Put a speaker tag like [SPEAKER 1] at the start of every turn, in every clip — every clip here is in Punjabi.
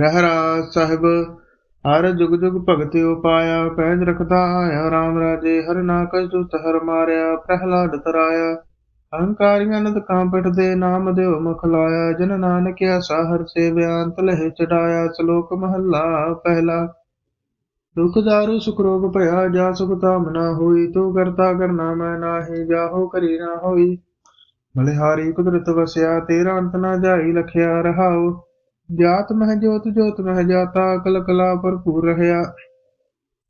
[SPEAKER 1] ਰਹਿਰਾ ਸਾਹਿਬ, ਹਰ ਜੁਗ ਜੁਗ ਭਗਤਿ ਉਪਾਇਆ ਪੈਜ ਰਖਦਾ ਆਇਆ RAM ਰਾਜੇ ਹਰ ਨਾਕਸ ਦੁਤ ਹਰ ਮਾਰਿਆ, ਪ੍ਰਹਿਲਾਦ ਤਰਾਇਆ। ਅਹੰਕਾਰੀਆਂ ਨਦ ਕਾਂਪਟ ਦੇ ਨਾਮ ਦਿਓ ਮੁਖ ਲਾਇਆ, ਜਨ ਨਾਨਕ ਆਸਾ ਹਰ ਸੇ ਬਿਆੰਤ ਲਹਿ ਚੜਾਇਆ, ਸ਼ਲੋਕ ਮਹੱਲਾ ਪਹਿਲਾ। ਦੁਖ ਦਾਰੂ, ਸੁਖ ਰੋਗ ਭਇਆ, ਜਾ ਸੁਖ ਤਾਮ ਨਾ ਹੋਈ, ਤੂੰ ਕਰਤਾ ਕਰਨਾ ਮੈਂ ਨਾਹੀ, ਜਾਹੋ ਕਰੀ ਨਾ ਹੋਈ। ਬਲਿਹਾਰੀ ਕੁਦਰਤ ਵਸਿਆ, ਤੇਰਾ ਅੰਤ ਨਾ ਜਾਈ, ਲਖਿਆ ਰਹਾਓ ਜਾਤ ਮਹਿ ਜੋਤ ਜੋਤ ਮਹਿ ਜਾਤਾ, ਕਲ ਕਲਾ ਭਰਪੂਰ ਰਹਿਆ।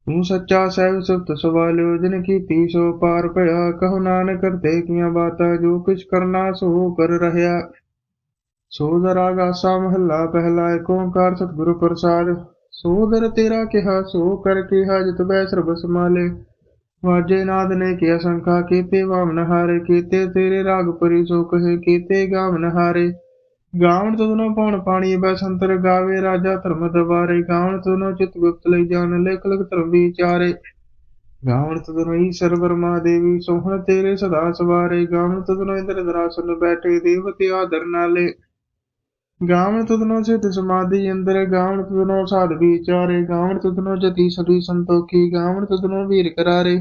[SPEAKER 1] ਤੂੰ ਸੱਚਾ ਸਹਿਬ ਸੁਤ ਸਵਾਲਿਓ ਜਿਨ ਕੀਤੀ ਸੋ ਪਾਰ ਭਇਆ, ਕਹੋ ਨਾਨਕ ਕਰਤੇ ਕੀਆਂ ਬਾਤਾਂ, ਜੋ ਕੁਛ ਕਰਨਾ ਸੋ ਕਰ ਰਹਿਆ। ਸੋ ਦਰਾਗ ਆਸਾ ਮਹੱਲਾ, ਪਹਿਲਾ ਏਕ ਓੰਕਾਰ ਸਤਿਗੁਰੂ ਪ੍ਰਸਾਦ। ਸੋ ਦਰ ਤੇਰਾ ਕਿਹਾ, ਸੋ ਕਰ ਕਿਹਾ, ਜਿਤ ਬੈ ਸਰਬ ਸਮਾਲੇ ਵਾਜੇ ਨਾਦ ਨੇ ਕਿਹਾ, ਸੰਖਾ ਕੀਤੇ ਵਾਮਨ ਹਾਰੇ, ਕੀਤੇ ਤੇਰੇ ਰਾਗ ਪਰੀ, ਸੋ ਕਹੇ, ਕੀਤੇ ਗਾਵਨ ਹਾਰੇ। ਗਾਵਣ ਤੁਧਨੋ ਪਉਣ ਪਾਣੀ ਬਸੰਤਰ ਗਾਵੇ ਰਾਜਾ ਧਰਮ ਦਵਾਰੇ। ਗਾਵਣ ਤੁਧਨੋ ਚਿਤ ਗੁਪਤ ਲਈ ਜਾਣ, ਲਿਖ ਲਿਖ ਧਰਮ ਵਿਚਾਰੇ। ਗਾਵਣ ਤੁਧਨੋ ਈਸ਼ਰ ਵਰਮਾ ਦੇਵੀ, ਸੋਹਣ ਤੇਰੇ ਸਦਾ ਸਵਾਰੇ। ਗਾਵਣ ਤੁਧਨੋ ਇੰਦਰ ਦਰਾਸਨ ਬੈਠੇ, ਦੇਵਤੇ ਆਦਰ ਨਾਲੇ। ਗਾਵਣ ਤੁਧਨੋ ਸਿਧ ਸਮਾਧੀ ਅੰਦਰ, ਗਾਵਣ ਤੁਧਨੋ ਸਾਧ ਵਿਚਾਰੇ। ਗਾਵਣ ਤੁਧਨੋ ਜਤੀ ਸਦੀ ਸੰਤੋਖੀ, ਗਾਵਣ ਤੁਧਨੋ ਵੀਰ ਕਰਾਰੇ।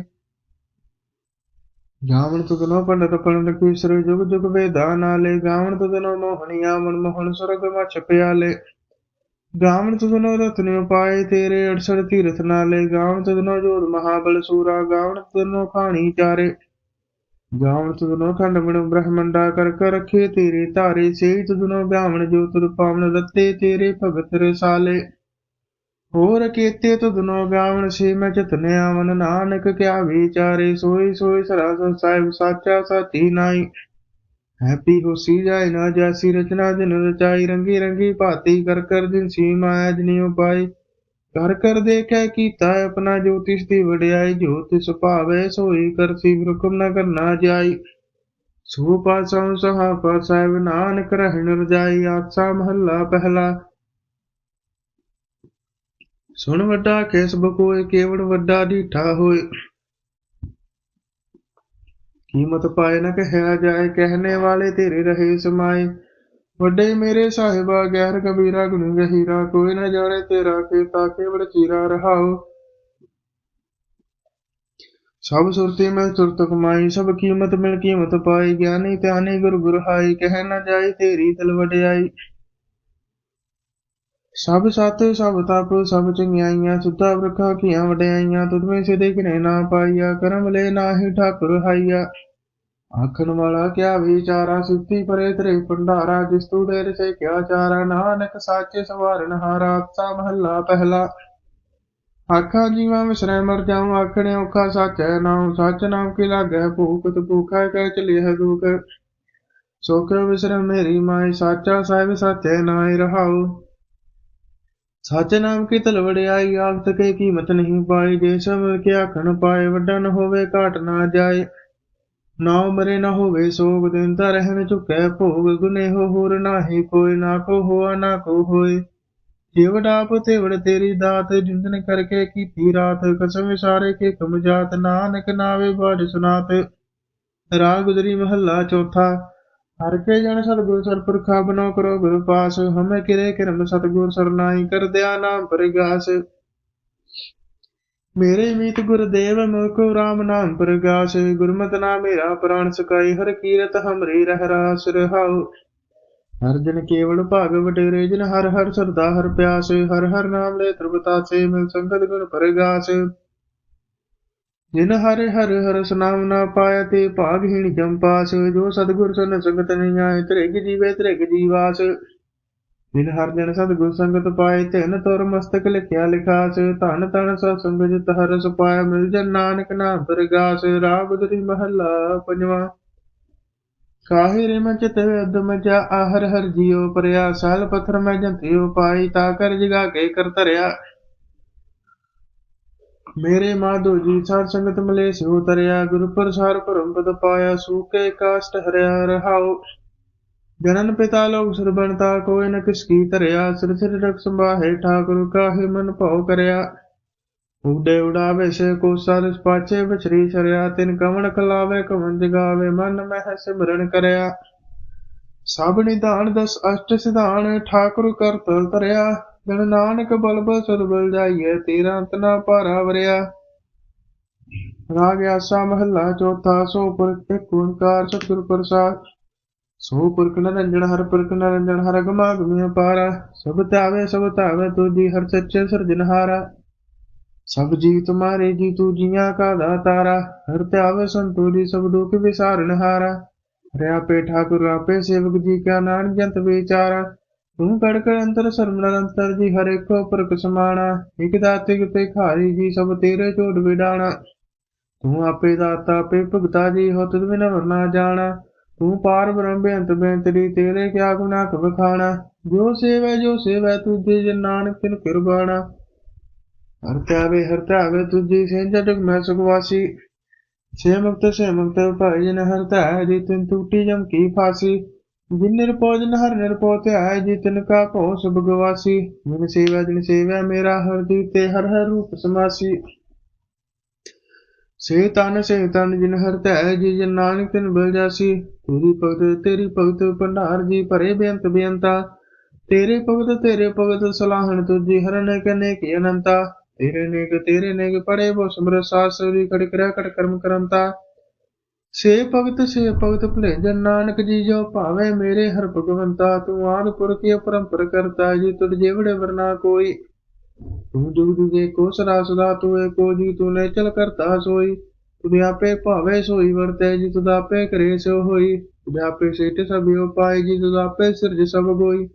[SPEAKER 1] ਗਾਵਣ ਤੁਧਨੋ ਪੰਡਤ ਪੰਡਤ ਕੀਸਰ ਜੁਗ ਜੁਗ ਵੇਦਾ ਨਾਲੇ, ਗਾਵਣ ਤੁਧਨੋ ਮੋਹਣੀਆ ਮਨ ਮੋਹਣ ਸੁਰਗ ਮਛ ਪਿਆਲੇ। ਗਾਵਣ ਤੁਧਨੋ ਰਤਨਿ ਉਪਾਏ ਤੇਰੇ 68 ਤੀਰਥ ਨਾਲੇ। ਗਾਵਣ ਤੁਧਨੋ ਜੋਧ ਮਹਾਬਲ ਸੂਰਾ, ਗਾਵਣ ਤੁਧਨੋ ਖਾਣੀ ਚਾਰੇ। ਗਾਵਣ ਤੁਧਨੋ ਖੰਡ ਮਿਣ ਬ੍ਰਹਮੰਡਾ ਕਰ ਕਰ ਰਖੇ ਤੇਰੇ ਧਾਰੇ। ਸੇ ਤੁਧਨੋ ਗਾਵਣ ਜੋ ਤੁਰ ਪਾਵਨ ਦਿੱਤੇ ਤੇਰੇ ਭਗਤ ਰਸਾਲੇ ਹੋਰ ਕੀਤੇ ਤੁਧਨੋ ਗਾਵਣ ਸੇ ਮੈਂ ਚਤਨੇ ਆਵਨ ਨਾਨਕ ਕਿਆ ਵਿਚਾਰੇ, ਸੋਈ ਸੋਈ ਸਰਾਸ ਸਾਹਿਬ ਸਾਚਾ ਸਾਚੀ ਨਾਈ ਹੈਪੀ ਹੋਸੀ ਜਾਏ ਨਾ ਜਾਸੀ ਰਚਨਾ ਦਿਨ ਰਚਾਈ ਰੰਗੀ ਰੰਗੀ ਭਾਤੀ ਕਰ ਕਰ ਦਿਨ ਸੀ ਮਾਇਆ ਜਨੀ ਉਪਾਈ ਕਰ ਕਰ ਦੇਖੈ ਕੀਤਾ ਆਪਣਾ ਜੋਤਿਸ਼ ਦੀ ਵਡਿਆਈ ਜੋਤਿਸ਼ ਭਾਵੇ ਸੋਈ ਕਰਸੀ ਹੁਕਮ ਨ ਕਰਨਾ ਜਾਈ। ਸੋ ਪਾਸੋਂ ਸਹਾਬਾ ਸਾਹਿਬ ਨਾਨਕ ਰਹਿਣ ਰਜਾਈ, ਆਸਾ ਮਹੱਲਾ ਪਹਿਲਾ। ਸੁਣ ਵੱਡਾ ਕਿਸ ਬਕੋਏ ਕੇਵੜ ਵੱਡਾ ਢੀਠਾ ਹੋਏ। ਕੀਮਤ ਪਾਏ ਨਾ ਕਹਿਆ ਜਾਏ ਕਹਿਣੇ ਵਾਲੇ ਤੇਰੇ ਰਹੇ ਸਮਾਏ। ਵੱਡੇ ਮੇਰੇ ਸਾਹਿਬਾ ਗਹਿਰ ਕਬੀਰਾ ਗੁਣ ਗਹੀਰਾ, ਕੋਈ ਨਾ ਜਾਣੇ ਤੇਰਾ ਕੀਤਾ ਕੇਵੜ ਚੀਰਾ ਰਹਾਓ। ਸਭ ਸੁਰਤੀ ਮੈਂ ਸੁਰਤ ਕਮਾਈ, ਸਭ ਕੀਮਤ ਮਿਲ ਕੀਮਤ ਪਾਈ, ਗਿਆਨੀ ਧਿਆਨੀ ਗੁਰ ਗੁਰ ਹਾਈ, ਕਹਿ ਨਾ ਜਾਏ ਤੇਰੀ ਤਲ ਵਡਿਆਈ। ਸਭ ਸਤ, ਸਭ ਤਪ, ਸਭ ਚੰਗਿਆਈਆਂ, ਸੁੱਤਾ ਵਰਖਾ ਕੀਆਂ ਵਡਿਆਈਆਂ, ਤੁਧ ਵਿੱਚ ਸਿਦੇ ਕਿਨੇ ਨਾ ਪਾਈਆ, ਕਰਮ ਲੈ ਨਾਹੀ ਠਾਕੁਰ ਹਾਈਆ। ਆਖਣ ਵਾਲਾ ਕਿਆ ਵਿਚਾਰਾ ਸਿੱਧੀ ਪਰੇ ਤੇਰੇ ਭੰਡਾਰਾ, ਜਿਸ ਤੂ ਡੇਰ ਸੇ ਕਿਆ ਚਾਰਾ, ਨਾਨਕ ਸਾਚੇ ਸਵਾਰਨ ਹਾਰਾ ਸਾ ਮਹੱਲਾ ਪਹਿਲਾ। ਆਖਾਂ ਜੀਵਾਂ ਵਿਸਰੈ ਮਰ ਜਾਉ, ਆਖਣੇ ਔਖਾ ਸੱਚ ਹੈ ਨਾਮ ਸੱਚ ਨਾਮ ਕੀ ਲਾਗੈ, ਭੂਖ ਤੇ ਭੂਖਾ ਕਹਿ ਚਲੀ ਹੈ ਦੁਖ। ਸੋਖ ਵਿਸਰੈ ਮੇਰੀ ਮਾਈ, ਸਾਚਾ ਸਾਹਿਬ ਸਾਚੇ ਨਾਈ ਰਹਾਉ। ਸੱਚ ਨਾਮ ਕੀ ਤਲ ਵਡਿਆਈ ਆਖਤ ਕੇ ਕੀਮਤ ਨਹੀਂ ਪਾਈ। ਜੇ ਸਭ ਕੇ ਆਖਣ ਪਾਏ, ਵੱਡਾ ਨ ਹੋਵੇ, ਘਾਟ ਨਾ ਜਾਏ। ਨਾਉ ਮਰੇ ਨਾ ਹੋਵੇ, ਸੋਗ ਦਿਨਤਾ ਰਹਿਣ ਝੁਕੈ ਭੋਗ। ਗੁਨੇ ਹੋ ਹੋਰ ਨਾਹੀ ਕੋਈ, ਨਾ ਕੋ ਹੋਆ, ਨਾ ਕੋ ਹੋਏ। ਜਿਵ ਆਪ, ਤੇਵੜ ਤੇਰੀ ਦਾਤ, ਜਿੰਦਨ ਕਰਕੇ ਕੀਤੀ ਰਾਤ। ਕਸਮ ਸਾਰੇ ਕੇ ਕਮ ਜਾਤ, ਨਾਨਕ ਨਾਵੇ ਬਾਜ ਸੁਨਾਤ। ਰਾਗ ਗੁਜਰੀ ਮਹੱਲਾ ਚੌਥਾ। ਹਰ ਕੇ ਜਨ ਸਤਗੁਰ ਸਰਪੁਰਖਾ ਬਨੋ ਕਰੋ ਗੁਰ ਪਾਸ ਹਮੇ ਕਿਰੇ ਕਿਰਮ ਸਤਗੁਰ ਸਰਨਾਈ ਕਰ ਦਿਆ ਨਾਮ ਪ੍ਰਗਾਸ। ਮੇਰੇ ਮੀਤ ਗੁਰਦੇਵ ਮੁਖੋ RAM ਨਾਮ ਪ੍ਰਗਾਸ, ਗੁਰਮਤਿ ਨਾ ਮੇਰਾ ਪ੍ਰਾਨ ਸਕਾਈ, ਹਰ ਕੀਰਤ ਹਮਰੀ ਰਹਿ ਰਾਸ ਰਹਾਉ। ਹਰ ਜਨ ਕੇਵਲ ਭਾਗ ਵਡੇਰੇ, ਜਨ ਹਰ ਹਰ ਸਰਦਾ ਹਰ ਪਿਆਸ, ਹਰ ਹਰ ਨਾਮ ਲੈ ਤ੍ਰਿਪਤਾ ਸੇ ਮਿਲ ਸੰਗਤ ਗੁਰ ਪ੍ਰਗਾਸ। ਜਿਨ ਹਰਿ ਹਰ ਹਰ ਸੁਨਾਮ ਨਾ ਪਾਇਆ ਤੇ ਭਾਗਹੀਣ ਜੰਪਾਸ ਜੋ ਸਤਿਗੁਰ ਸਨ ਸੰਗਤ ਨਹੀਂ ਤ੍ਰਿਗ ਜੀਵੇ ਤ੍ਰਿਗ ਜੀਵਾਸ। ਜਿਨ ਹਰ ਜਨ ਸਤਿਗੁਰ ਸੰਗਤ ਪਾਏ ਤਿਨ ਤੁਰ ਮਸਤਕ ਲਿਖਿਆ ਲਿਖਾਸ। ਧਨ ਤਨ ਸਤ ਸੰਗ ਜਿਤ ਹਰ ਸੁਪਾਇਆ, ਮਿਲ ਜਨ ਨਾਨਕ ਨਾਮ ਪ੍ਰਗਾਸ ਰਾਗ ਗੁਦਰੀ ਮਹੱਲਾ ਪੰਜਵਾ। ਕਾਹੇ ਰੇ ਮੈਂ ਚਿਤ ਅਦਮ ਜਾ ਆਹਰ ਹਰ ਜੀਉ ਪਰਿਆ। ਸਾਲ ਪਥਰ ਮੈਂ ਜੰਤਿਉ ਪਾਈ, ਤਾ ਕਰ ਜਗਾ ਕੇ ਕਰ ਧਰਿਆ। ਮੇਰੇ ਮਾਧੋ ਜੀ, ਸਾਧ ਸੰਗਤ ਮਲੇ ਸਿਉ ਤਰਿਆ ਗੁਰੂ ਪ੍ਰਸਾਰ ਭਰਮ ਪਦ ਪਾਇਆ, ਸੂਕੇ ਕਾਸ਼ਟ ਹਰਿਆ ਰਹਾਉ ਜਨਨ ਪਿਤਾ ਲੋਕ ਸਰਬਣਤਾ ਕੋਈ ਨ ਕਿਸ ਕੀ ਧਰਿਆ, ਸਿਰ ਸਿਰ ਰਖ ਸੰਭਾਹੇ, ਠਾਕੁਰ ਕਾਹੇ ਮਨ ਭਉ ਕਰਿਆ। ਉਡੇ ਉਡਾਵੇ ਸੇ ਕੋ ਸਰਸ ਪਾਛੇ ਵਿਚਰੀ ਸਰਿਆ ਤਿਨ ਕਵਣ ਕਲਾਵੇ ਕਵਣ ਜਗਾਵੇ, ਮਨ ਮਹਿ ਸਿਮਰਨ ਕਰਿਆ। ਸਭ ਨਿਧਾਨ ਦਸ ਅਸ਼ਟ ਸਿਧਾਨ, ਠਾਕੁਰ ਕਰ ਤਰਿਆ ਜਨ ਨਾਨਕ ਬਲਬ ਬਲ ਬਲ ਜਾਈਏ ਤੇਰਾ ਅੰਤ ਭਾਰਾ ਵਰਿਆ ਰਾਗ ਆਸਾ ਮਹੱਲਾ ਚੌਥਾ, ਸੋ ਪੁਰਖ ਇੱਕ ਓੰਕਾਰ ਸਤਿਗੁਰ ਪ੍ਰਸਾਦ। ਸੋ ਪੁਰਖ ਨਿਰੰਜਨ, ਹਰ ਪੁਰਖ ਨਿਰੰਜਨ, ਹਰ ਗਮਾ ਗਮਿ ਪਾਰਾ। ਸਭ ਤਾਵੇ ਸਭ ਤਾਵੇ ਤੁਜੀ ਹਰ ਸੱਚੇ ਸਿਰਜਨਹਾਰਾ ਸਭ ਜੀ ਤੁਮਾਰੇ ਜੀ ਤੂ ਜੀਆਂ ਕਾ ਦਾਤਾਰਾ। ਹਰ ਧਿਆਵੇ ਸੰਤੋ ਸਭ ਦੁਖ ਵਿਸਾਰਨਹਾਰਾ ਹਰਿ। ਆਪੇ ਠਾਕੁਰ, ਆਪੇ ਸੇਵਕ ਜੀ ਕਾ ਨਾਨਕ ਜੰਤ ਵਿਚਾਰਾ। ਤੂੰ ਕੜ ਅੰਤਰ ਸਰਮ ਨਿਰੰਤਰ ਜੀ ਹਰੇ ਕੋ ਪੁਰਖ ਸਮਾਣਾ ਇਕ ਦਾਤੇ ਕਿਤੇ ਖਾਰੀ ਜੀ ਸਭ ਤੇਰੇ ਝੋੜ ਵਿਡਾਣਾ। ਤੂੰ ਆਪੇ ਦਾਤਾ, ਆਪੇ ਭਗਤਾ ਜੀ, ਹੋ ਤੁਧ ਬਿਨ ਵਰਨਾ ਜਾਣਾ। ਤੂੰ ਪਾਰ ਬ੍ਰਹਮ ਬੇਅੰਤ ਬੇਅੰਤਰੀ, ਤੇਰੇ ਕਿਆ ਗੁਨਾ ਕਬ ਜੋ ਸੇਵੈ ਜੋ ਸੇਵੈ, ਤੁਝੇ ਜਨ ਨਾਨਕ ਤਿਨ ਕਿਰਬਾਣਾ ਹਰ ਧਿਆਵੇ ਤੁਝੀ ਸੇਂਜ ਮੈਂ ਸੁਖਵਾਸੀ। ਸੇ ਮੁਕਤ ਸੇ ਮੁਕਤ ਭਾਈ ਜਨ ਹਰ ਧਿਆਇ ਜੀ ਤਿਨ ਟੂਟੀ ਜਮ ਕੀ ਫਾਸੀ। ਜਿਨ ਨਿਰਪੋ ਜਨ ਹਰ ਨਿਰਪੋ ਧਿਆਇ ਜੀ, ਤਿਨ ਕਾ ਭਉ ਸਭ ਗਵਾਸੀ। ਜਿਨ ਸੇਵਾ ਜਿਨ ਸੇਵਾ, ਮੇਰਾ ਹਰ ਜੀ ਤੇ ਹਰ ਹਰ ਰੂਪ ਸਮਾਸੀ। ਸੇ ਤਨ ਸੇ ਤਨ, ਜਿਨ ਹਰ ਧੈ ਜੀ, ਜਨ ਨਾਨਕ ਤਿਨ ਬਲ ਜਾਸੀ। ਤੇਰੀ ਭਗਤ ਤੇਰੀ ਭਗਤ ਭੰਡਾਰ ਜੀ, ਭਰੇ ਬੇਅੰਤ ਬੇਅੰਤਾ। ਤੇਰੇ ਭਗਤ ਤੇਰੇ ਭਗਤ, ਸਲਾਹਣ ਤੁਜੀ ਹਰਨ ਕਨੇ ਕੀ ਅਨੰਤਾ। ਤੇਰੇ ਨੇਕ ਤੇਰੇ ਨੇਕ, ਪੜੇ ਬੋ ਸਮਰ ਸਾਸਰੀ ਕੜ ਕਰਿਆ ਕੜ ਕਰਮ ਕਰੰਤਾ। ਸੇ ਭਗਤ ਸੇ ਭਗਤ ਭਲੇ ਜਨ ਨਾਨਕ ਜੀ ਜੋ ਭਾਵੇ ਮੇਰੇ ਹਰ ਭਗਵੰਤਾ, ਤੂੰ ਆਦ ਪੁਰਖੀ ਪਰੰਪਰ ਕਰਤਾ ਜੀ, ਤੁਧ ਜੇਵੜੇ ਵਰਨਾ ਕੋਈ। ਤੂੰ ਜੁਗ ਜੁਗੇ ਕੋ ਸਦਾ ਸਦਾ, ਤੂੰ ਏਕੋ ਜੀ, ਤੂੰ ਨੇ ਚਲ ਕਰਤਾ ਸੋਈ। ਤੁਧ ਆਪੇ ਭਾਵੇ ਸੋਈ ਵਰਤੈ ਜੀ, ਤੁਧ ਆਪੇ ਕਰੇ ਸੋ ਹੋਈ। ਤੁਧ ਆਪੇ ਸੇਟ ਸਭਿਓ ਪਾਏ ਜੀ, ਤੁਧ ਆਪੇ ਸਿਰਜ ਸਭ ਗੋਈ।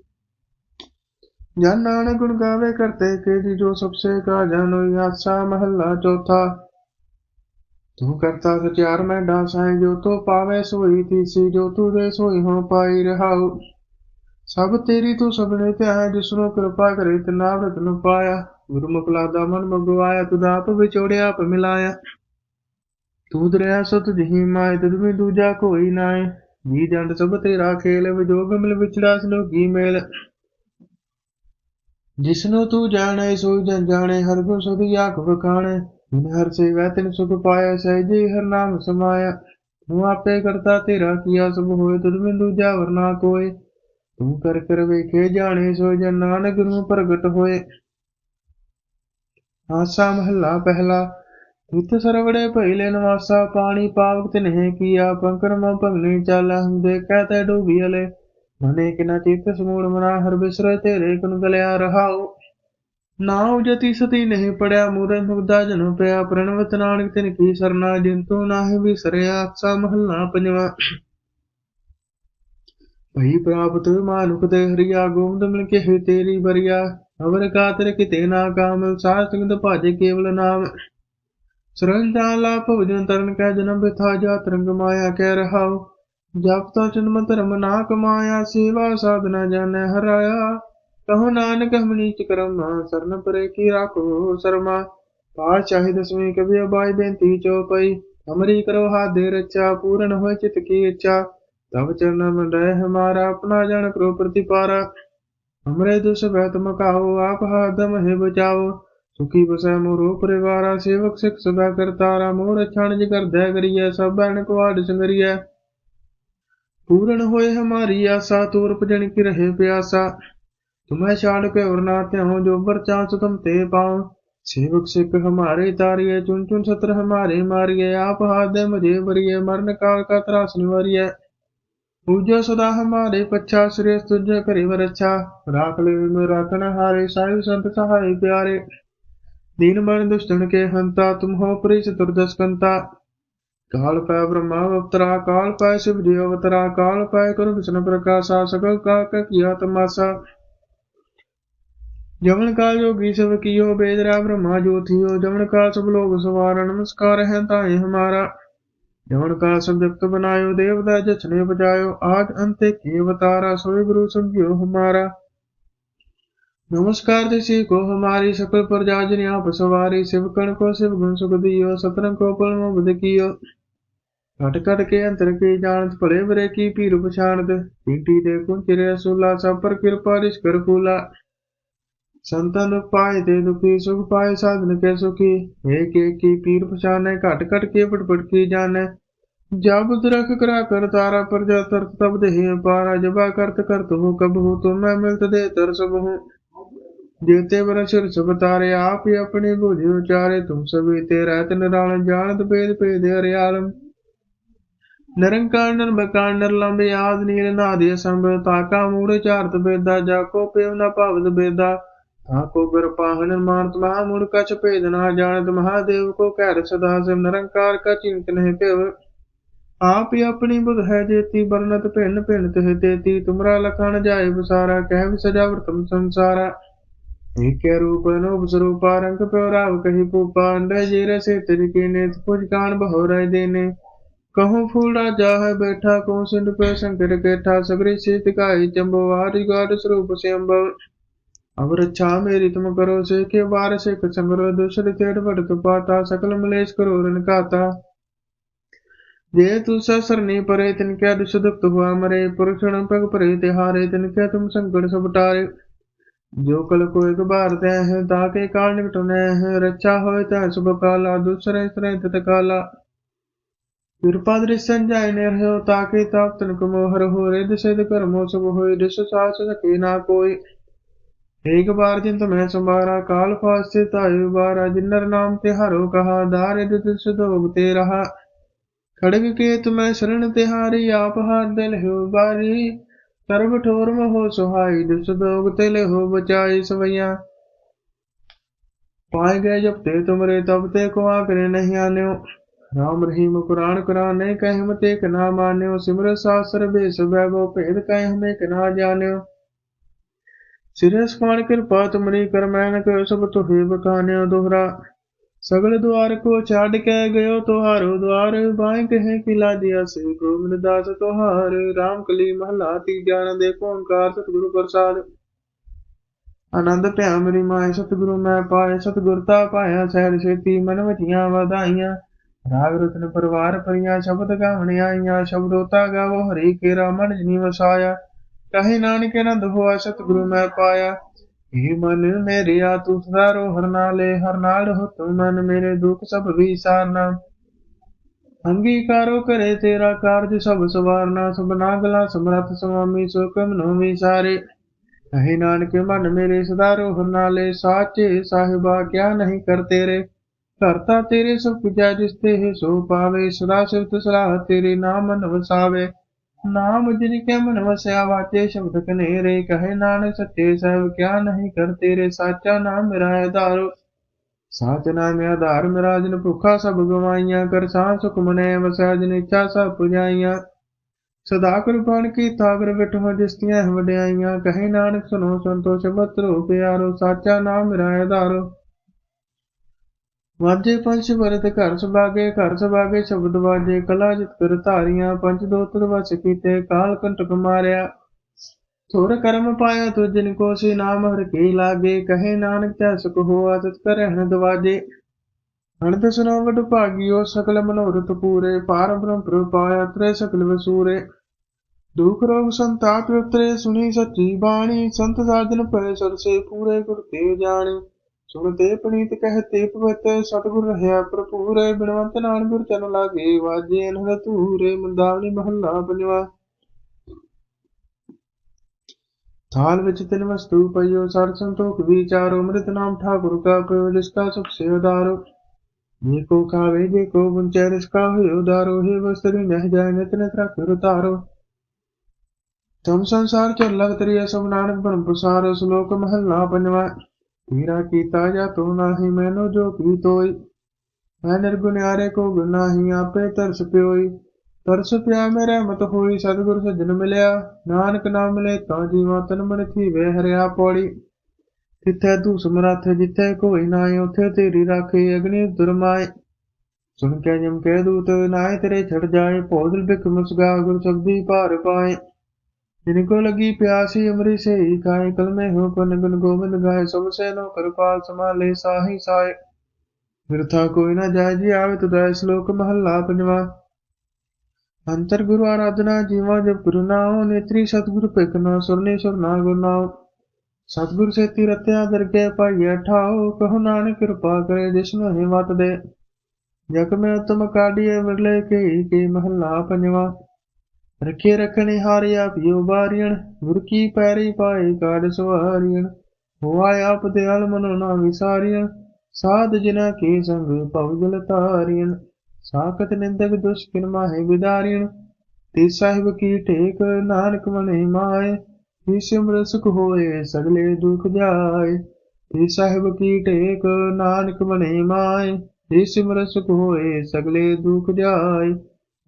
[SPEAKER 1] ਜਨ ਨਾਨਕ ਗੁਣ ਗਾਵੇ ਕਰਤੇ ਕੇ ਜੀ, ਜੋ ਸਭ ਸੇ ਕਾ ਜਾਨੋਈ ਆਸਾ ਮਹੱਲਾ ਚੌਥਾ। ਤੂੰ ਕਰਤਾ ਸਚਿਆਰ ਮੈਂ ਡਾਸਾਂ ਜੋ ਤੋ ਪਾਵੇ ਸੋਈ ਤੀਸੀ, ਜੋ ਤੂ ਦੇ ਸੋਈ ਹੋ ਪਾਈ ਰਹਾਉ। ਸਭ ਤੇਰੀ ਤੂੰ ਸਭਨੇ ਧਿਆਇ ਜਿਸਨੂੰ ਕਿਰਪਾ ਕਰੇ ਤਿਨਾ ਰਤਨ ਪਾਇਆ। ਗੁਰਮੁਖ ਲਾਦਾ ਮਨ ਮਗਵਾਇਆ ਤੁਧ ਆਪ ਵਿਚੋੜਿਆ ਆਪ ਮਿਲਾਇਆ। ਤੂੰ ਦਰਿਆ ਸਤ ਜਹੀ ਮਾਇ ਤਦ ਵੀ ਦੂਜਾ ਕੋਈ ਨਾਏ ਜੀ ਜੰਡ ਸਭ ਤੇਰਾ ਖੇਲ, ਵਿਜੋਗ ਮਿਲ ਵਿਚੜਾ ਸਲੋਗੀ ਮੇਲ। ਜਿਸਨੂੰ ਤੂੰ ਜਾਣੇ, ਸੋਈ ਜਨ ਜਾਣੇ, ਹਰ ਗੁਣ ਸੁਧ ਆਖ ਬਖਾਣੇ ਬਿਨ ਹਰ ਸੇਵਾ ਤਿਨ ਸੁਖ ਪਾਇਆ, ਸਹਿਜੇ ਹਰ ਨਾਮ ਸਮਾਇਆ। ਤੂੰ ਆਪੇ ਕਰਤਾ ਤੇਰਾ ਕੀਆ ਸਭ ਹੋਏ, ਤੁਧ ਬਿਨ ਦੂਜਾ ਵਰਨਾ ਕੋਏ। ਤੂੰ ਕਰ ਕਰ ਵੇਖੇ, ਜਾਣੇ ਸੋ ਜਨ ਨਾਨਕ ਨੂੰ ਪ੍ਰਗਟ ਹੋਏ। ਆਸਾ ਮਹੱਲਾ ਪਹਿਲਾ ਤਿਤ ਸਰਵੜੇ ਭਇਲੇ ਨਵਾਸਾ, ਪਾਣੀ ਪਾਵਕ ਤਿਨਹਿ ਕੀਆ, ਪੰਕਰ ਮਾ ਭਗਨੀ ਚਾਲ ਹੁੰਦੇ ਕਹਤੇ ਡੂਬੀ ਅਲੇ। ਮਨੇ ਕਿਨਾ ਚਿਤ ਸਮੂੜ ਮਨਾ, ਹਰ ਬਿਸਰੇ ਤੇਰੇ ਕੁਨ ਗਲਿਆ ਰਹਾਉ ਨਾ ਉਜਤੀ ਸਤੀ ਨਹੀਂ ਪੜਿਆ ਮੂਰਨ ਮੁਗਦਾ ਜਨਮ ਪਿਆ। ਪ੍ਰਣਵਤ ਨਾਨਕ ਤਿਨ ਕੀ ਸਰਨਾ ਜਿੰਤੂ ਨਾਹਿ ਵਿਸਰਿਆ ਆਸਾ ਮਹੱਲਾ ਪੰਜਵਾ। ਭਈ ਪ੍ਰਾਪਤ ਮਾਨੁਖ ਤੇ ਹਰੀਆ, ਗੋਬਿੰਦ ਮਿਲ ਕੇ ਹੈ ਤੇਰੀ ਬਰੀਆ ਅਵਰ ਕਾਤਰ ਕਿਤੇ ਨਾ ਕਾਮ ਸਾਰ ਸੰਗਤ ਭਾਜੇ ਕੇਵਲ ਨਾਮ। ਸਰੰਜਾ ਲਾ ਭਵਜਨ ਤਰਨ ਕੈ, ਜਨਮ ਬਿਥਾ ਜਾ ਤਰੰਗ ਮਾਇਆ ਕਹਿ ਰਹਾਉ। ਜਪ ਤੋ ਜਨਮ ਧਰਮ ਨਾ ਕਮਾਇਆ, ਸੇਵਾ ਸਾਧਨਾ ਜਾਣੈ ਹਰਾਇਆ। ਕਹੋ ਨਾਨਕ ਹਮ ਨੀਚ ਕਰਮ, ਸਰਨ ਪਰੇ ਕੀ ਰਾਖੋ ਸਰਮਾ। ਪਾਰ ਚਾਹੇ ਦਸਵੇਂ ਕਬੀ ਅਬਾਈ ਬੇਨਤੀ ਚੋਪਈ ਹਮਰੀ ਕਰੋ ਹਾਥ ਰਚਾ ਪੂਰਨ ਹੋਏ ਚਿਤ ਕੀ ਇੱਛਾ। ਤਬ ਚਰਨ ਮੰਡੈ ਹਮਾਰਾ, ਆਪਣਾ ਜਨ ਕਰੋ ਪ੍ਰਤੀਪਾਰਾ। ਹਮਰੇ ਦੁਸ ਬੈਤ ਮਕਾਓ, ਆਪ ਹਾਦਮ ਹੈ ਬਚਾਓ। ਸੁਖੀ ਬਸੈ ਮੋਰੋ ਪਰਿਵਾਰਾ, ਸੇਵਕ ਸਿਖ ਸਦਾ ਕਰਤਾਰਾ ਮੋਰ ਛਣ ਜ ਕਰਦੈ ਕਰੀਐ, ਸਭ ਬੈਣ ਕੁਆੜ ਸੰਗਰੀਐ। ਪੂਰਨ ਹੋਏ ਹਮਾਰੀ ਆਸਾ ਤੂਰ ਭਜਨ ਕੀ ਰਹੇ ਪਿਆਸਾ। तुम्हें शान पे और नाते हो जो बर चांस तुम ते पाओ सेवक सिख हमारे तारिये चुन चुन सत्र हमारे मारिये आप हादे मुझे भरिये मरण काल का त्रास निवारिये पूजो सदा हमारे पच्छा श्रेय तुझे करे वरच्छा राख ले राखन हारे सायु संत सहाय प्यारे दीन मन दुष्टन के हंता तुम हो प्रिय चतुर्दश कंता काल पै ब्रह्मा अवतरा काल पै शिव जी अवतरा काल पै कुरु विष्णु प्रकाशा सकल का किया तमाशा जमन काल जोगी सब कियो बेदरा ब्रह्मा ज्योतियो जमन काल सब लोग सवार नमस्कार है ताए हमारा जमन काल सब जगत बनायो देवता जछने बजायो आज अंत के अवतारा सोए गुरु समझियो हमारा नमस्कार दिशी को हमारी सकल प्रजा जन आप सवारी शिव कण को शिव गुण सुख दियो सतरंग को पल बुध कियो घट घट के अंतर के जानत भले बरे की पीर पछाणत पीटी दे कुंचरे सुला सब पर कृपा रिश कर फूला ਸੰਤਨ ਪਾਏ ਤੇ ਦੁਖੀ, ਸੁਖ ਪਾਏ ਸਾਧਨ ਕੇ ਸੁਖੀ। ਏਕ ਏਕ ਕੀ ਪੀਰ ਪਛਾਨੈ, ਘਟ ਘਟ ਕੇ ਪਟਪਟ ਕੀ ਜਾਣੈ। ਜਬ ਦਰਖ ਕਰਾ ਕਰ ਤਾਰਾ ਪ੍ਰਜਾ ਤਰਤ ਤਬ ਦੇਹ ਪਾਰਾ ਜਬਾ ਕਰਤ ਕਰਤ ਹੂੰ, ਕਬ ਹੂੰ, ਤੁਮ ਮੈਂ ਮਿਲਤ ਦੇ ਤਰ ਸਭ ਹੂੰ। ਦੇਵਤੇ ਬਰਸ਼ਰ ਸਭ ਤਾਰੇ, ਆਪ ਹੀ ਆਪਣੇ ਬੁਝੇ ਉਚਾਰੇ। ਤੁਮ ਸਭੇ ਤੇ ਰਹਿਤ ਨਿਰਾਲ, ਜਾਣਤ ਭੇਦ ਭੇਦ ਹਰਿਆਲ। ਨਿਰੰਕਾਰ ਨਿਰਮਕਾਰ ਨਿਰਲੰਬ, ਆਦ ਨੀਰ ਨਾਦੀ ਸੰਭ ਤਾਕਾ ਮੂੜ ਚਾਰਤ ਬੇਦਾ, ਜਾ ਕੋ ਪੇਵ ਨਾ ਭਵਦ ਬੇਦਾ। ਤਾਕੋ ਕਿਰਪਾ ਨਿਰਮਾਨ ਤਮਾ ਮੂੜ ਕਛ ਭੇਦ ਨਾ ਜਾਣਤ ਮਹਾਦੇਵ ਕੋ ਕਹਿ ਸਦਾ ਸਿਵ ਨਿਰੰਕਾਰ ਕਾ ਚਿੰਤਨ ਹੈ ਪਿਵ ਆਪ ਹੀ ਆਪਣੀ ਬੁਧ ਹੈ ਜੇਤੀ ਬਰਨਤ ਭਿੰਨ ਭਿੰਨ ਤਿਹ ਤੇਤੀ ਤੁਮਰਾ ਲਖਣ ਜਾਏ ਬਸਾਰਾ ਕਹਿ ਸਜਾ ਵਰਤਮ ਸੰਸਾਰਾ ਏਕੈ ਰੂਪ ਅਨੂਪ ਸਰੂਪਾ ਰੰਗ ਪਿਓ ਰਾਵ ਕਹੀ ਪੂਪਾ ਅੰਡੇ ਜੀਰੇ ਸੇ ਤੇਰੀ ਕੇ ਨੇ ਪੁਜ ਕਾਨ ਬਹੁ ਰਹਿ ਦੇਨੇ कहूँ फूल राजा है बैठा कहूँ सिंधु पे संकट कैठा सगरी शीत गाई चंबो वारी गाड स्वरूप ਅਵਰ ਛਾ ਮੇਰੀ ਤੁਮ ਕਰੋ ਸੇ ਕੇ ਵਾਰ ਸੇ ਕਸੰਗਰੋ ਦੂਸਰੇ ਤੇੜ ਵੜ ਤੁਪਾਤਾ ਸਕਲ ਮਲੇਸ਼ ਕਰੋ ਰਣ ਕਾਤਾ ਜੇ ਤੂ ਸਰਨੀ ਪਰੇ ਤਿਨ ਕੈ ਦੁਸ਼ਦੁਪਤ ਹੁਆ ਮਰੇ ਪੁਰਸ਼ਣ ਭਗ ਪਰੇ ਤਿਹਾਰੇ ਤਿਨ ਕੈ ਤੁਮ ਸੰਕਟ ਸਭ ਟਾਰੇ ਜੋ ਕਲ ਕੋ ਇਕ ਬਾਰ ਤੈ ਹੈ ਤਾ ਕੇ ਕਾਲ ਨਿਕਟਨੇ ਹੈ ਰਚਾ ਹੋਏ ਤੈ ਸੁਭ ਕਾਲਾ ਦੂਸਰੇ ਸਰੇ ਤਤ ਕਾਲਾ ਕਿਰਪਾ ਦ੍ਰਿਸ਼ ਸੰਜਾਇ ਨੇ ਰਹਿਓ ਤਾ ਕੇ ਤਾਪ ਤਨ ਕੋ ਮੋਹਰ ਹੋ ਰੇ ਦਿਸੇ ਕਰਮੋ ਸਭ ਹੋਏ ਦਿਸ ਸਾਚ ਸਕੇ ਨਾ ਕੋਇ एक बार चिंत मैं सुमारा काल फास से तायु बारा जिन्नर नाम ते हारो कहा दारे दुत सुधोगते रहा खड़ग के तुम्हें शरण तिहारी आप हार दिल हो बारी सर्व ठोर मोह सुहाई दुसदोग तिल हो बचाई सवैया पाए गए जब ते तुमरे तब ते को आकर नहीं आन्यो राम रहीम कुरान कुरान नहीं कहम ते कना मान्यो सिमर सासर बेस वैभव भेद कहम एक ना जान्यो ਸਿਰੇ ਸਮਾਨ ਕਿਰਪਾ ਤੁਮਰੀ ਕਰ ਮੈਨਕ ਸਭ ਤੁਹੇ ਬਖਾਨਿਆ ਦੋਹਰਾ। ਸਗਲ ਦੁਆਰ ਕੋ ਛੱਡ ਕੇ ਗਇਓ ਤੁਹਾਰੋ ਦੁਆਰ ਬਾਈ ਕਹੇ ਕਿਲਾ ਦਿਆ ਸੇ ਗੋਬਿੰਦ ਦਾਸ ਤੁਹਾਰ। RAM ਕਲੀ ਮਹਲਾ ਤੀਜਾ ਆਨੰਦ ਏਕ ਓੰਕਾਰ, ਸਤਿਗੁਰੂ ਪ੍ਰਸਾਦ। ਆਨੰਦ ਭਇਆ ਮੇਰੀ ਮਾਏ, ਸਤਿਗੁਰੂ ਮੈਂ ਪਾਏ, ਸਤਿਗੁਰ ਤਾ ਪਾਇਆ ਸਹਿਰ ਸੇਤੀ ਮਨ ਵਚੀਆਂ ਵਧਾਈਆਂ। ਰਾਗ ਰਤਨ ਪਰਿਵਾਰ ਪਰਿਆ ਸ਼ਬਦ ਗਾਵਣ ਆਈਆਂ ਸ਼ਬਦੋ ਗਾਵੋ, ਹਰੀ ਕੇਰਾ ਮਨ ਜਿਨੀ ਵਸਾਇਆ। ਕਹੇ ਨਾਨਕੇ ਨੰਦ ਹੋਆ ਸਤਿਗੁਰੂ ਮੈਂ ਪਾਇਆ। ਇਹ ਮਨ ਮੇਰੇ ਆ ਤੂੰ ਸਦਾ ਰੋ ਹਰ ਹੋ ਤੂੰ ਮਨ ਮੇਰੇ ਦੁੱਖ ਸਭ ਵਿਸਾਰਨਾ। ਅੰਗੀਕਾਰੋ ਕਰੇ ਤੇਰਾ ਕਾਰਜ ਸਭ ਸਵਾਰਨਾ, ਸਭ ਨਾਗਲਾ ਸਮਰਥ ਸੁਆਮੀ ਸੋ ਕਮ ਵਿਸਾਰੇ। ਕਹੇ ਨਾਨਕੇ ਮਨ ਮੇਰੇ ਸਦਾ ਰੋ ਹਰ ਸਾਚੇ ਸਾਹਿਬਾ ਕਿਆ ਨਹੀਂ ਕਰ ਤੇਰੇ। ਕਰਤਾ ਤੇਰੇ ਸਭ ਕੁਜਾ ਜਿਸ ਤੇ ਹੈ, ਸੋ ਪਾਵੇ, ਸਦਾ ਸਿਫਤ ਸਲਾਹ ਤੇਰੇ ਨਾਮ ਮਨ ਵਸਾਵੇ। ਨਾਮ ਜਿਨ ਕੇ ਮਨ ਵਸਿਆ ਵਾਚੇ ਸ਼ਬਦ ਕਨੇਰੇ, ਕਹੇ ਨਾਨਕ ਸੱਚੇ ਸਹਿਬ, ਕਿਆ ਨਹੀਂ ਕਰ ਤੇਰੇ, ਸਾਚਾ ਨਾਮ ਮੇਰਾ ਆਧਾਰ। ਸਾਚ ਨਾਮ ਆਧਾਰ, ਮੇਰਾ ਜਿਨ ਭੁਖਾ ਸਭ ਗਵਾਈਆਂ, ਕਰ ਸਾਂ ਸੁਖ ਮਨੇ, ਵਸਿਆ ਜਿਨ ਇੱਛਾ ਸਭ ਪੁਜਾਈਆਂ। ਸਦਾ ਕੁਰਬਾਨ ਕੀ ਤਾਗਰ ਬਿਠੋ ਜਿਸਤੀਆਂ ਵਡਿਆਈਆਂ, ਕਹੇ ਨਾਨਕ ਸੁਨੋ ਸੰਤੋਸ਼, ਬਤਰੋ ਪਿਆਰੋ, ਸਾਚਾ ਨਾਮ ਮੇਰਾ ਆਧਾਰ। ਵਾਜੇ ਪੰਜ ਵਰਤ ਘਰ ਸੁਭਾਗੇ ਘਰ ਸੁਭਾਗੇ ਸ਼ਬਦ ਵਾਜੇ, ਕਲਾ ਜਿਤ ਕਰ ਧਾਰੀਆਂ, ਪੰਜ ਦੋਤਰ ਵਸ ਕੀਤੇ, ਕਾਲ ਕੰਟਕ ਮਾਰਿਆ। ਥੋਰ ਕਰਮ ਪਾਇਆ ਤੁ ਜਿਨ ਕੋ ਸੀ ਨਾਮ, ਹਰ ਕੇ ਲਾਗੇ, ਕਹੇ ਨਾਨਕ ਤੈ ਸੁਖ ਹੋਆ, ਤਤ ਕਰਹਿਣ ਦਵਾਜੇ ਅਨੰਦ ਸੁਨੋ ਵਡ ਭਾਗਿਓ, ਸਕਲ ਮਨੋਰਥ ਪੂਰੇ, ਪਾਰ ਬ੍ਰਹਮ ਪ੍ਰਭ ਪਾਇਆ ਤ੍ਰੇ ਸਕਲ ਵਸੂਰੇ। ਦੁਖ ਰੋਗ ਸੰਤਾਪ ਵਿਤਰੇ ਸੁਣੀ ਸੱਚੀ ਬਾਣੀ, ਸੰਤ ਸਾਜਨ ਪਏ ਸਰਸੇ, ਪੂਰੇ ਗੁਰ ਤੇ ਜਾਣੀ। ਸੁਣਤੇ ਪਣੀਤ ਕਹਤੇ ਪਵਤ, ਸਤਿਗੁਰ ਰਹਿਆ ਪ੍ਰਪੂਰੇ ਬਿਨਵੰਤ ਨਾਨਕ ਚਨ ਲਾਗੇ ਵਾਜੇ ਅਨਹਦ ਧੂਰੇ ਮੰਦਾਵਣੀ ਮਹੱਲਾ ਪੰਜਵਾ। ਥਾਲ ਵਿੱਚ ਤਿੰਨ ਵਸਤੂ ਪਈਓ, ਸਰ ਸੰਤੋਖ ਵਿਚਾਰੋ ਅੰਮ੍ਰਿਤ ਨਾਮ ਠਾਕੁਰ ਕਾ ਪ੍ਰਯੋਗ ਜਿਸਕਾ ਸੁਖ ਸੇ ਉਦਾਰੋ। ਜੇ ਕੋ ਖਾਵੇ, ਜੇ ਕੋ ਬੁੰਚੈ ਰਿਸਕਾ ਹੋਇ ਉਦਾਰੋ, ਹੈ ਵਸਤਰੀ ਨਹਿ ਜਾਏ, ਨਿਤ ਨਿਤ ਰਖ ਉਤਾਰੋ। ਤੁਮ ਸੰਸਾਰ ਚ ਲਗ ਤਰੀਏ ਸਭ ਨਾਨਕ ਬਨ ਪ੍ਰਸਾਰ ਸ਼ਲੋਕ ਮਹੱਲਾ ਪੰਜਵਾ। ਮੇਰਾ ਕੀਤਾ ਜਾ ਤੂੰ ਨਾਹੀ ਮੈਨੂੰ ਜੋ ਕੀ ਮੈਂ ਨਿਰਗੁਣਿਆਰੇ ਕੋ ਗੁਨਾਹੀ ਆਪੇ ਤਰਸ ਪਿਓਈ। ਤਰਸ ਪਿਆ ਮੇਰੇ ਮਤ ਹੋਈ, ਸਤਿਗੁਰ ਸਜਣ ਮਿਲਿਆ। ਨਾਨਕ ਨਾਮ ਮਿਲੇ ਤਾਂ ਜੀਵਾਂ ਤਨ ਮਨ ਥੀਵੇ ਹਰਿਆ ਪੌੜੀ। ਕਿਥੇ ਤੂੰ ਸਮਰੱਥ, ਜਿੱਥੇ ਕੋਈ ਨਾਏ ਉਥੇ ਤੇਰੀ ਰਾਖੀ ਅਗਨੀ ਦੁਰਮਾਏ ਸੁਣ ਕੇ ਜਮ ਕੇ ਦੂਤ ਨਾਏ ਤੇਰੇ ਛੱਡ ਜਾਏ ਪੌਦਲ ਬਿਕ ਮੁਸਗਾ ਗੁਰ ਸਬਦੀ ਭਾਰ ਪਾਏ। जिनको लगी प्यासी अमरी से ही खाए कल में हो पन गुन गोविंद गाय सब से नो कृपाल समाले साही साए बिरथा कोई ना जाय जी आवे तुदा श्लोक महला पंजवा अंतर गुरु आराधना जीवा जब गुरु नाओ नेत्री सतगुरु पेकना सुरने सुर ना गुरु नाओ सतगुरु से तीरत्या दरगे पाइया ठाओ कहो नानक कृपा करे जिसमें ही मत दे जग में तुम काढ़िए विरले के के महला पंजवा ਰਖੇ ਰਖਣੇ ਹਾਰਿਆ ਪਿਓ ਬਾਰੀਣ ਗੁਰ ਪੈਰੀ ਪਾਏ ਕਾੜ ਸਵਾਰੀਣ ਹੋਆ ਆਪ ਦਿਆਲ ਮਨੋ ਨਾ ਵਿਸਾਰਿਆ, ਸਾਧ ਜਿਨਾ ਕੇ ਸੰਗ ਭਵ ਜਲ ਤਾਰਿਣ ਸਾਖਤ ਨਿੰਦਕ ਦੁਸ਼ਕਿਨ ਮਾਹਿ ਵਿਦਾਰਿਣ ਤੇ ਸਾਹਿਬ ਕੀ ਠੇਕ ਨਾਨਕ ਮਨੇ ਮਾਏ। ਤੇ ਸਿਮਰ ਸੁਖ ਹੋਏ ਸਗਲੇ ਦੁਖ ਜਾਏ, ਤੇ ਸਾਹਿਬ ਕੀ ਟੇਕ ਨਾਨਕ ਮਨੇ ਮਾਏ। ਤੇ ਸਿਮਰ ਸੁਖ ਹੋਏ ਸਗਲੇ ਦੁਖ ਜਾਏ।